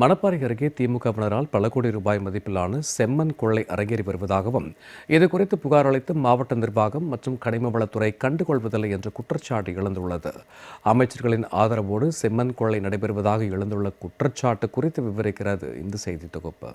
மணப்பாறை அருகே திமுகவினரால் பல கோடி ரூபாய் மதிப்பிலான செம்மண் கொள்ளை அரங்கேறி வருவதாகவும் இது குறித்து புகார் அளித்து மாவட்ட நிர்வாகம் மற்றும் கனிம வளத்துறை கண்டுகொள்வதில்லை என்ற குற்றச்சாட்டு எழுந்துள்ளது. அமைச்சர்களின் ஆதரவோடு செம்மண் கொள்ளை நடைபெறுவதாக எழுந்துள்ள குற்றச்சாட்டு குறித்து விவரிக்கிறது இந்த செய்தி தொகுப்பு.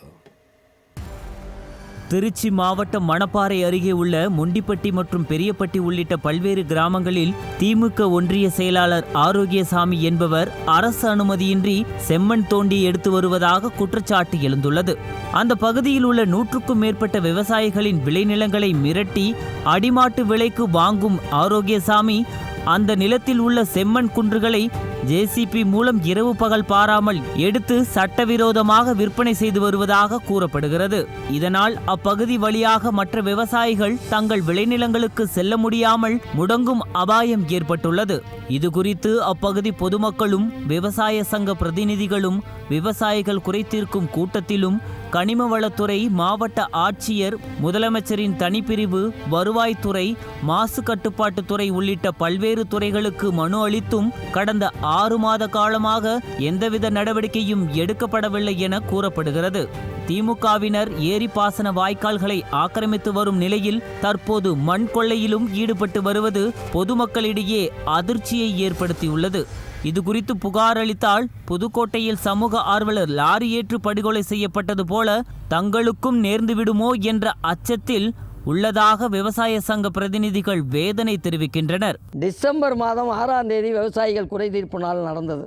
திருச்சி மாவட்டம் மணப்பாறை அருகே உள்ள முண்டிப்பட்டி மற்றும் பெரியப்பட்டி உள்ளிட்ட பல்வேறு கிராமங்களில் திமுக ஒன்றிய செயலாளர் ஆரோக்கியசாமி என்பவர் அரசு அனுமதியின்றி செம்மண் தோண்டி எடுத்து வருவதாக குற்றச்சாட்டு எழுந்துள்ளது. அந்த பகுதியில் உள்ள நூற்றுக்கும் மேற்பட்ட விவசாயிகளின் விளைநிலங்களை மிரட்டி அடிமாட்டு விலைக்கு வாங்கும் ஆரோக்கியசாமி அந்த நிலத்தில் உள்ள செம்மண் குன்றுகளை ஜேசிபி மூலம் இரவு பகல் பாராமல் எடுத்து சட்டவிரோதமாக விற்பனை செய்து வருவதாக கூறப்படுகிறது. இதனால் அப்பகுதி வழியாக மற்ற விவசாயிகள் தங்கள் விளைநிலங்களுக்கு செல்ல முடியாமல் முடங்கும் அபாயம் ஏற்பட்டுள்ளது. இதுகுறித்து அப்பகுதி பொதுமக்களும் விவசாய சங்க பிரதிநிதிகளும் விவசாயிகள் குறைத்தீர்க்கும் கூட்டத்திலும் கனிம வளத்துறை மாவட்ட ஆட்சியர் முதலமைச்சரின் தனிப்பிரிவு வருவாய்த்துறை மாசு கட்டுப்பாட்டுத்துறை உள்ளிட்ட பல்வேறு துறைகளுக்கு மனு அளித்தும் கடந்த ஆறு மாத காலமாக எந்தவித நடவடிக்கையும் எடுக்கப்படவில்லை என கூறப்படுகிறது. திமுகவினர் ஏரி பாசன வாய்க்கால்களை ஆக்கிரமித்து வரும் நிலையில் தற்போது மண் கொள்ளையிலும் ஈடுபட்டு வருவது பொதுமக்களிடையே அதிர்ச்சியை ஏற்படுத்தியுள்ளது. இது குறித்து புகார் அளித்தால் புதுக்கோட்டையில் சமூக ஆர்வலர் லாரி ஏற்று படுகொலை செய்யப்பட்டது போல தங்களுக்கும் நேர்ந்துவிடுமோ என்ற அச்சத்தில் உள்ளதாக விவசாய சங்க பிரதிநிதிகள் வேதனை தெரிவிக்கின்றனர். டிசம்பர் மாதம் ஆறாம் தேதி விவசாயிகள் குறைதீர்ப்பு நாள் நடந்தது.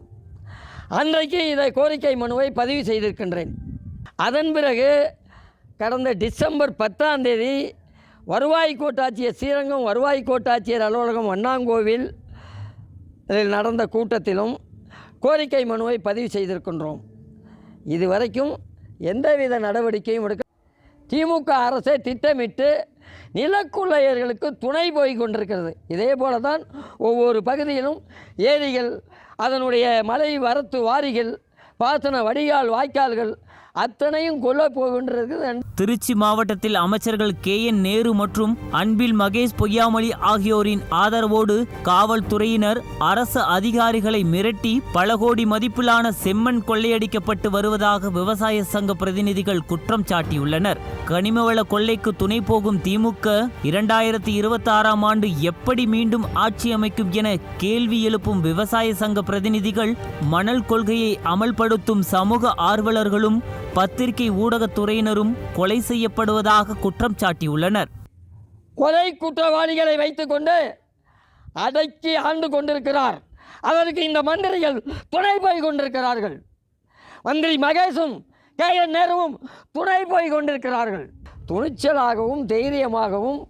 அன்றைக்கு இதை கோரிக்கை மனுவை பதிவு செய்திருக்கின்றேன். அதன் பிறகு கடந்த டிசம்பர் பத்தாம் தேதி வருவாய் கோட்டாட்சியர் ஸ்ரீரங்கம் வருவாய் கோட்டாட்சியர் அலுவலகம் வண்ணாங்கோவில் நடந்த கூட்டத்திலும் கோரிக்கை மனுவை பதிவு செய்திருக்கின்றோம். இதுவரைக்கும் எந்தவித நடவடிக்கையும் எடுக்க திமுக அரசே திட்டமிட்டு நிலக்குள்ளையர்களுக்கு துணை போய் கொண்டிருக்கிறது. இதே போல தான் ஒவ்வொரு பகுதியிலும் ஏரிகள் அதனுடைய மலை வரத்து வாரிகள் பாசன வடிகால் வாய்க்கால்கள் அத்தனையும் கொல்ல போகின்றது திருச்சி மாவட்டத்தில் அமைச்சர்கள் கே என் நேரு மற்றும் அன்பில் மகேஷ் பொய்யாமொழி ஆகியோரின் ஆதரவோடு காவல்துறையினர் அரசு அதிகாரிகளை மிரட்டி பல கோடி மதிப்பிலான செம்மண் கொள்ளையடிக்கப்பட்டு வருவதாக விவசாய சங்க பிரதிநிதிகள் குற்றம் சாட்டியுள்ளனர். கனிமவள கொள்ளைக்கு துணை போகும் திமுக இரண்டாயிரத்தி இருபத்தி ஆறாம் ஆண்டு எப்படி மீண்டும் ஆட்சி அமைக்கும் என கேள்வி எழுப்பும் விவசாய சங்க பிரதிநிதிகள் மணல் கொள்கையை அமல்படுத்தும் சமூக ஆர்வலர்களும் பத்திரிகை ஊடகத்துறையினரும் கொலை செய்யப்படுவதாக குற்றம் சாட்டியுள்ளனர். கொலை குற்றவாளிகளை வைத்துக்கொண்டு அடக்கி ஆண்டு கொண்டிருக்கிறார். அதற்கு இந்த மந்திரிகள் துணை போய் கொண்டிருக்கிறார்கள். மந்திரி மகேஷும் கே என் நேருவும் துணை போய் கொண்டிருக்கிறார்கள். துணிச்சலாகவும் தைரியமாகவும்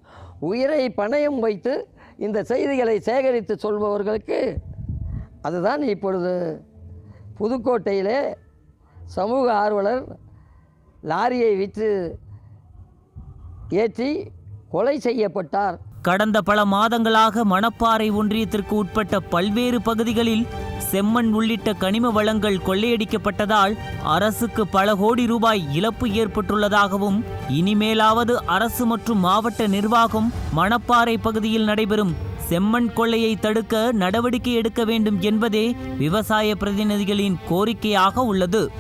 உயிரை பணயம் வைத்து இந்த செய்திகளை சேகரித்து சொல்பவர்களுக்கு அதுதான் இப்பொழுது புதுக்கோட்டையிலே சமூக ஆர்வலர் லாரியை விற்று ஏற்றி கொலை செய்யப்பட்டார். கடந்த பல மாதங்களாக மணப்பாறை ஒன்றியத்திற்கு உட்பட்ட பல்வேறு பகுதிகளில் செம்மண் உள்ளிட்ட கனிம வளங்கள் கொள்ளையடிக்கப்பட்டதால் அரசுக்கு பல கோடி ரூபாய் இழப்பு ஏற்பட்டுள்ளதாகவும் இனிமேலாவது அரசு மற்றும் மாவட்ட நிர்வாகம் மணப்பாறை பகுதியில் நடைபெறும் செம்மண் கொள்ளையை தடுக்க நடவடிக்கை எடுக்க வேண்டும் என்பதே விவசாய பிரதிநிதிகளின் கோரிக்கையாக உள்ளது.